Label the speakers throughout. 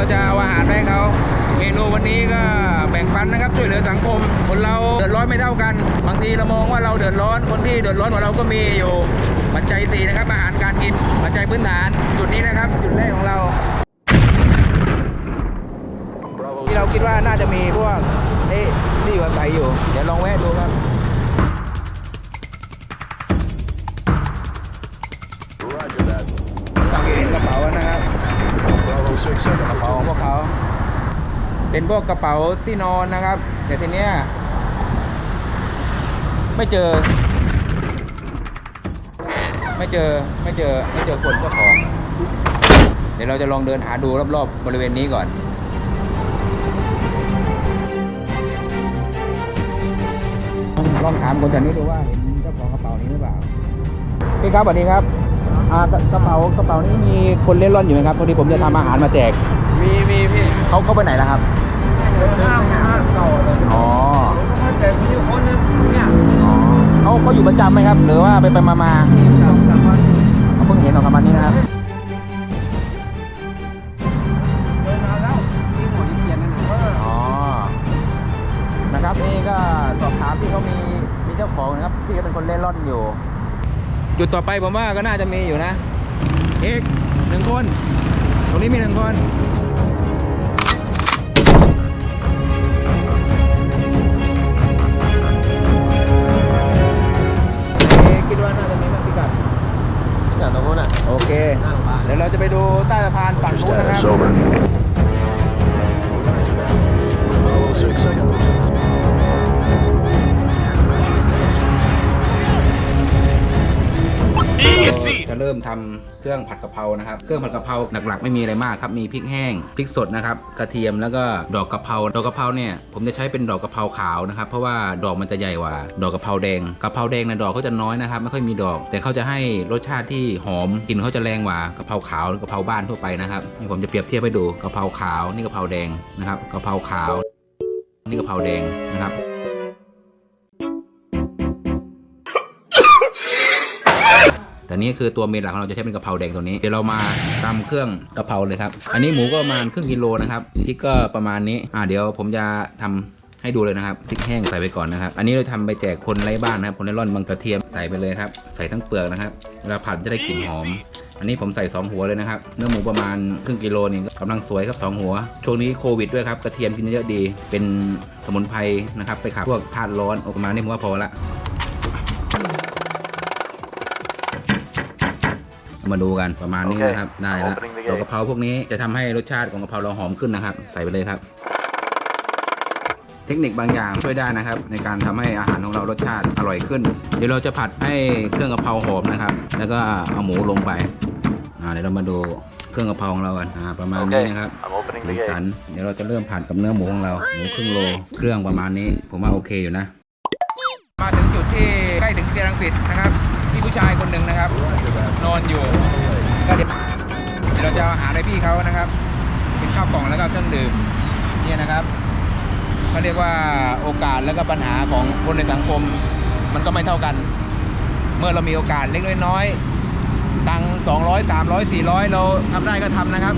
Speaker 1: เราจะเอาอาหารไปให้เขาเมนูวันนี้ก็แบ่งปันนะครับช่วยเหลือสังคม คนเราเดือดร้อนไม่เท่ากัน บางทีเรามองว่าเราเดือดร้อนคนที่เดือดร้อนกว่าเราก็มีอยู่ปัจจัยสี่นะครับอาหารการกินปัจจัยพื้นฐาน จุดนี้นะครับจุดแรกของเรา ที่เราคิดว่าน่าจะมีพวกเอ๊ะที่อยู่อาศัยอยู่ เดี๋ยวลองแวะดูครับ กระเป๋าของพวกเขา เป็นพวกกระเป๋าที่นอนนะครับ แต่ทีเนี้ยไม่เจอ ไม่เจอไม่เจอไม่เจอคนเจ้าของ เดี๋ยวเราจะลองเดินหาดูรอบๆบริเวณนี้ก่อนลองถามคนแถวนี้ดูว่าเห็นเจ้าของกระเป๋านี้หรือเปล่าพี่ครับสวัสดีครับ อ่ากระกระเป๋ากระเป๋านี้มีคนเล่นร่อนอยู่ไหมครับพอดีผมจะทำอาหารมาแจก
Speaker 2: มีมีพี่
Speaker 1: เขาเขาไปไหนแล้วครับ
Speaker 2: ห้างห้างเก่าเลย
Speaker 1: อ๋อ
Speaker 2: แต่มีอยู่คนนึงเนี่ย
Speaker 1: อ๋อเขาเขาอยู่ประจำไหมครับ หรือว่าไปไปมามา
Speaker 2: สองสามวัน
Speaker 1: เขาเพิ่งเห็นออกมานี้นะครับ
Speaker 2: เดินมาแล้วที่หัวที่เทียนนั่นนะ
Speaker 1: อ๋อ นะครับนี่ก็สอบถามที่เขามีมีเจ้าของนะครับ พี่ก็เป็นคนเล่นร่อนอยู่ จุดต่อไปผมว่าก็น่าจะมีอยู่นะเอกหนึ่งคน ตรงนี้มีหนึ่งคนเอ๊ะคิดว่าน่าจะมีนักพิกัด
Speaker 2: อย่างตรงนู้นอะ
Speaker 1: โอเค
Speaker 2: หน้าโรงพยาบาล
Speaker 1: เดี๋ยวเราจะไปดูใต้สะพานฝั่งนู้นนะครับ จะเริ่มทำเครื่องผัดกะเพรานะครับ เครื่องผัดกะเพราหลักๆ ไม่มีอะไรมากครับ มีพริกแห้ง พริกสดนะครับ กระเทียมแล้วก็ดอกกะเพรา ดอกกะเพราเนี่ยผมจะใช้เป็นดอกกะเพราขาวนะครับ เพราะว่าดอกมันจะใหญ่กว่า ดอกกะเพราแดง กะเพราแดงนะดอกเขาจะน้อยนะครับ ไม่ค่อยมีดอก แต่เขาจะให้รสชาติที่หอม กลิ่นเขาจะแรงกว่ากะเพราขาวหรือกะเพราบ้านทั่วไปนะครับนี่ผมจะเปรียบเทียบให้ดู กะเพราขาว นี่กะเพราแดงนะครับ กะเพราขาว นี่กะเพราแดงนะครับ แต่นี่คือตัวเมนหลักของเราจะใช้เป็นกะเพราแดงตัวนี้ เดี๋ยวเรามาตำเครื่องกะเพราเลยครับ อันนี้หมูก็ประมาณครึ่งกิโลนะครับพริกก็ประมาณนี้ อ่าเดี๋ยวผมจะทำให้ดูเลยนะครับพริกแห้งใส่ไปก่อนนะครับ อันนี้เราทำไปแจกคนไร้บ้านนะครับคนไร้ร่อนบางกระเทียมใส่ไปเลยครับ ใส่ทั้งเปลือกนะครับ เวลาผัดจะได้กลิ่นหอม อันนี้ผมใส่ 2 หัวเลยนะครับ เนื้อหมูประมาณครึ่งกิโลนี่กำลังสวยครับ 2 หัว ช่วงนี้โควิดด้วยครับ กระเทียมกินเยอะดี เป็นสมุนไพรนะครับ ไปขับพวกธาตุร้อนออกมานี่ผมว่าพอละ มาดูกันประมาณนี้นะครับได้แล้ว
Speaker 3: Opening the gate
Speaker 1: ดอกกะเพราพวกนี้จะทำให้รสชาติของกะเพราเราหอมขึ้นนะครับ ใส่ไปเลยครับ เทคนิคบางอย่างช่วยได้นะครับ ในการทำให้อาหารของเรารสชาติอร่อยขึ้น เดี๋ยวเราจะผัดให้เครื่องกะเพราหอมนะครับ แล้วก็เอาหมูลงไปอ่าเดี๋ยวเรามาดูเครื่องกะเพราของเรากันอ่าประมาณนี้นะครับ
Speaker 3: I'm opening
Speaker 1: สี
Speaker 3: the
Speaker 1: สัน
Speaker 3: gate.
Speaker 1: เดี๋ยวเราจะเริ่มผัดกับเนื้อหมูของเราหมูครึ่งโลเครื่องประมาณนี้ ผมว่าโอเคอยู่นะ มาถึงจุดที่ใกล้ถึงเตียงรังสิตนะครับที่ ผู้ชายคนหนึ่งนะครับ นอนอยู่ก็เดี๋ยวเราจะเอาอาหารให้พี่เขานะครับ เป็นข้าวกล่องแล้วก็เครื่องดื่มเนี่ยนะครับเขาเรียกว่าโอกาสแล้วก็ปัญหาของคนในสังคม มันก็ไม่เท่ากัน เมื่อเรามีโอกาสเล็กน้อยตังสองร้อยสามร้อยสี่ร้อยเราทำได้ก็ทำนะครับ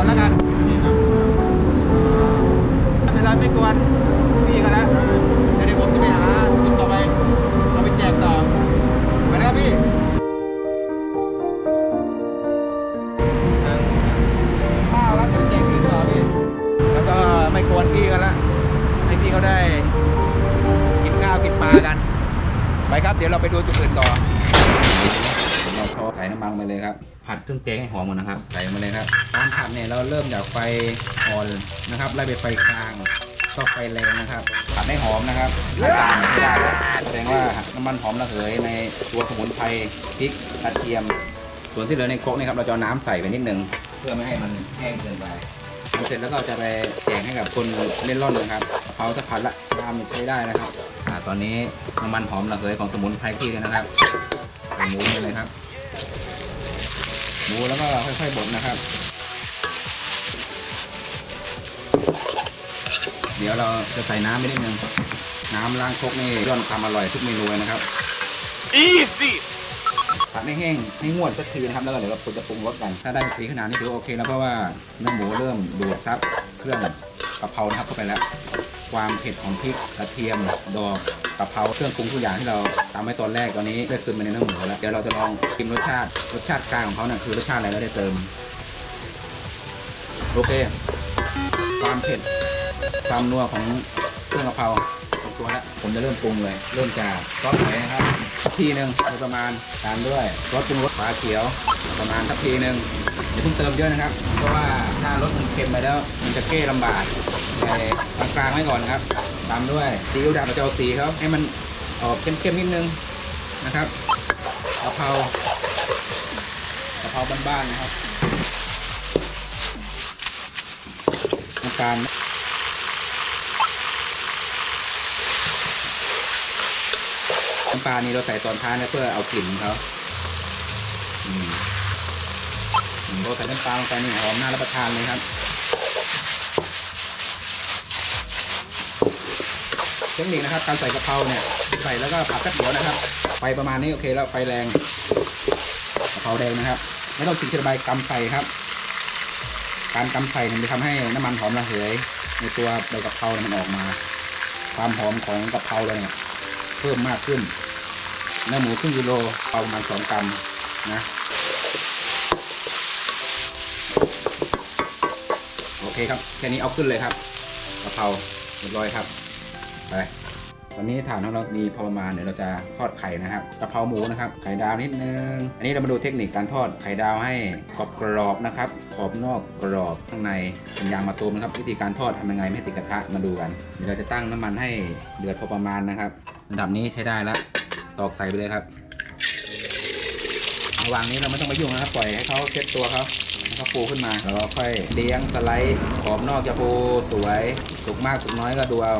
Speaker 1: อนแล้วกันไม่เป็นไรไม่กวนพี่กันแล้วเดี๋ยวผมจะไปหาจุดต่อไปเอาไปแจกต่อไปนะพี่ข้าวครับจะไปแจกพี่ต่อพี่แล้วก็ไม่กวนพี่กันละให้พี่เขาได้กินข้าวกินปลากัน ไปครับเดี๋ยวเราไปดูจุดอื่นต่อ ส่น้ำมันไปเลยครับ ผัดเครื่องแกงให้หอมก่อนนะครับ ใส่มาเลยครับการผัดเนี่ยเราเริ่มจากไฟอ่อนนะครับไล่ไปไฟกลางก็ไฟแรงนะครับ ผัดให้หอมนะครับถ้าจางไม่ได้แล้วแสดงว่าน้ำมันหอมระเหยในตัวสมุนไพรพริกกระเทียม ส่วนที่เหลือในโครกนี่ครับเราจะเอาน้ำใส่ไปนิดนึงเพื่อไม่ให้มันแห้งเกินไปพอเสร็จแล้วก็จะไปแจกให้กับคนเล่นร่อนนะครับเขาจะผัดละตามใช้ได้นะครับอ่าตอนนี้น้ำมันหอมระเหยของสมุนไพรที่เลยนะครับใส่หมูนี่เลยครับ หมูแล้วก็ค่อยๆบดนะครับ เดี๋ยวเราจะใส่น้ำไปนิดนึงน้ำล้างครกนี่ย่อนความอร่อยทุกเมนูเลยนะครับ
Speaker 4: Easy!
Speaker 1: ผัดให้แห้งให้งวดสักทีนะครับแล้วก็เดี๋ยวเราจะปรุงรสกัน ถ้าได้สีขนาดนี้ถือว่าโอเคแล้วเพราะว่าเนื้อหมูเริ่มดูดซับเครื่องกะเพรานะครับเข้าไปแล้ว ความเผ็ดของพริกกระเทียมดอกกะเพราเครื่องปรุงทุกอย่างที่เราทำไว้ตอนแรกตอนนี้ได้ซึมไปในเนื้อหมูแล้วเดี๋ยวเราจะลองชิมรสชาติรสชาติกลางของเขาเนี่ยคือรสชาติอะไรเราได้เติมโอเค ความเผ็ดความนัวของเครื่องกะเพราลงตัวแล้วผมจะเริ่มปรุงเลย เริ่มจากซอสหอยนะครับทีหนึ่งโดยประมาณตามด้วยซอสปรุงรสฝาเขียวประมาณสักทีหนึ่งอย่าเพิ่งเติมเยอะนะครับ เพราะว่าถ้ารสมันเค็มไปแล้ว มันจะเก้ลำบาก ในกลางๆไว้ก่อนครับตามด้วยซีอิ๊วดำเราจะเอาสีเขาให้มันออกเข้มๆนิดนึงนะครับกะเพรากะเพราบ้านๆนะครับน้ำตาลน้ำปลานี่เราใส่ตอนท้ายนะเพื่อเอากลิ่นเขาอืมอืมพอใส่น้ำปลาลงไปนี่หอมน่ารับประทานเลยครับ ทคนิคนะครับ การใส่กะเพราเนี่ยใส่แล้วก็ผัดแป๊บเดียวนะครับไฟประมาณนี้โอเคแล้วไฟแรงกะเพราแดงนะครับ ไม่ต้องชิมทีละใบกำใส่ครับ การกำไข่เนี่ยมันจะทำให้น้ำมันหอมระเหย ในตัวใบกะเพราเนี่ยมันออกมา ความหอมของกะเพราเราเนี่ยเพิ่มมากขึ้นเนื้อหมูครึ่งกิโลเอาประมาณสองกรัมนะโอเคครับแค่นี้เอาขึ้นเลยครับกะเพราเรียบร้อยครับ ไปตอนนี้ฐานของเรามีพอประมาณเดี๋ยวเราจะทอดไข่นะครับกะเพราหมูนะครับไข่ดาวนิดนึง อันนี้เรามาดูเทคนิคการทอดไข่ดาวให้กรอบกรอบๆนะครับขอบนอกกรอบข้างในเป็นยางมะตูมนะครับ วิธีการทอดทำยังไงไม่ติดกระทะมาดูกันเดี๋ยวเราจะตั้งน้ำมันให้เดือดพอประมาณนะครับระดับนี้ใช้ได้แล้วตอกใส่ไปเลยครับระหว่างนี้เราไม่ต้องไปยุ่งนะครับปล่อยให้เขาเช็ดตัวเขาให้เขาฟูขึ้นมาแล้วเราค่อยเลี้ยงสไลด์ขอบนอกจะฟูสวยสุกมากสุกน้อยก็ดูเอา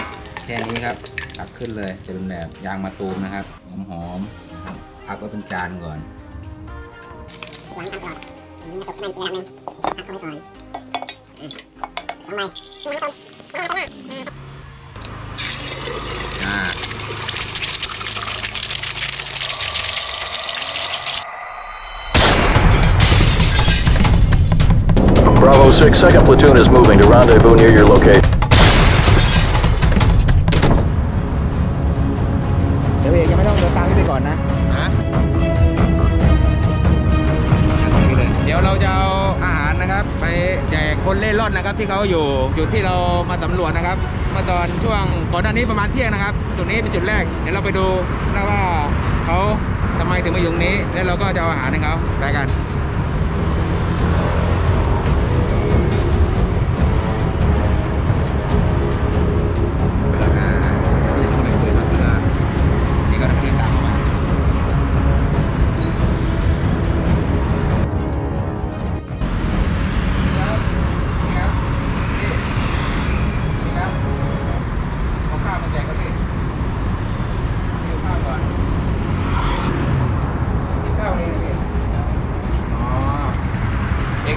Speaker 1: ค่นี้ครับตักขึ้นเลยจะเป็นแบบยางมะตูมนะครับหอมๆนะครับพักไว้เป็นจานก่อน
Speaker 5: หลังทำก่อนนี่ตกนั่นอีกระดับนึงพักเข้าไว้ก่อนทำไมดูไม่ต้องไม่ต้องมา
Speaker 3: 6, second platoon is moving to rendezvous near your location.
Speaker 1: อนนะฮะเดี๋ยวเราจะเอาอาหารนะครับ ไปแจกคนเล่ร่อนนะครับ ที่เขาอยู่จุดที่เรามาสำรวจนะครับเมื่อตอนช่วงก่อนหน้านี้ประมาณเที่ยงนะครับ จุดนี้เป็นจุดแรกเดี๋ยวเราไปดูนะว่าเขาทำไมถึงมาอยู่ตรงนี้ แล้วเราก็จะเอาอาหารให้เขาไปกัน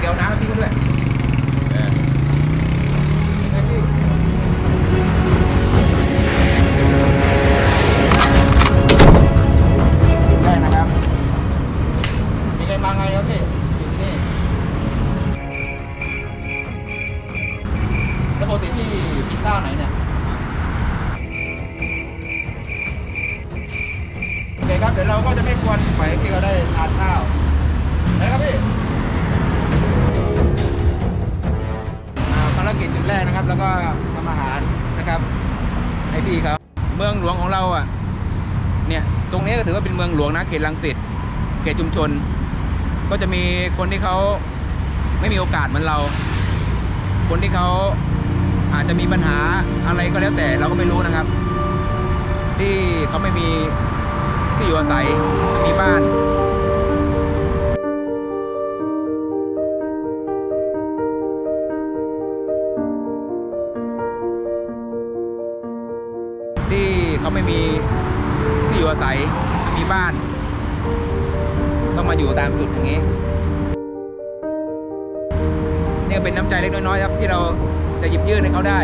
Speaker 1: ด็กเดี๋ยวเอาน้ำให้พี่เขาด้วยเออนี่ครับพี่จุดแรกนะครับ มีใครมาไงครับพี่อยู่ที่นี่แล้วปกติพี่กินข้าวไหนเนี่ย โอเคครับ เดี๋ยวเราก็จะไม่ควรปล่อยให้พี่เขาได้ทานข้าว กิจจุดแรกนะครับ แล้วก็ทำอาหารนะครับให้พี่เขาเมืองหลวงของเราอะเนี่ยตรงนี้ก็ถือว่าเป็นเมืองหลวงนะเขตลังสิตเขตชุมชน ก็จะมีคนที่เขาไม่มีโอกาสเหมือนเรา คนที่เขาอาจจะมีปัญหาอะไรก็แล้วแต่เราก็ไม่รู้นะครับ ที่เขาไม่มีที่อยู่อาศัยมีบ้าน ขาไม่มีที่อยู่อาศัยไม่มีบ้าน ต้องมาอยู่ตามจุดอย่างนี้นี่เป็นน้ำใจเล็กน้อยๆครับที่เราจะหยิบยื่นให้เขาได้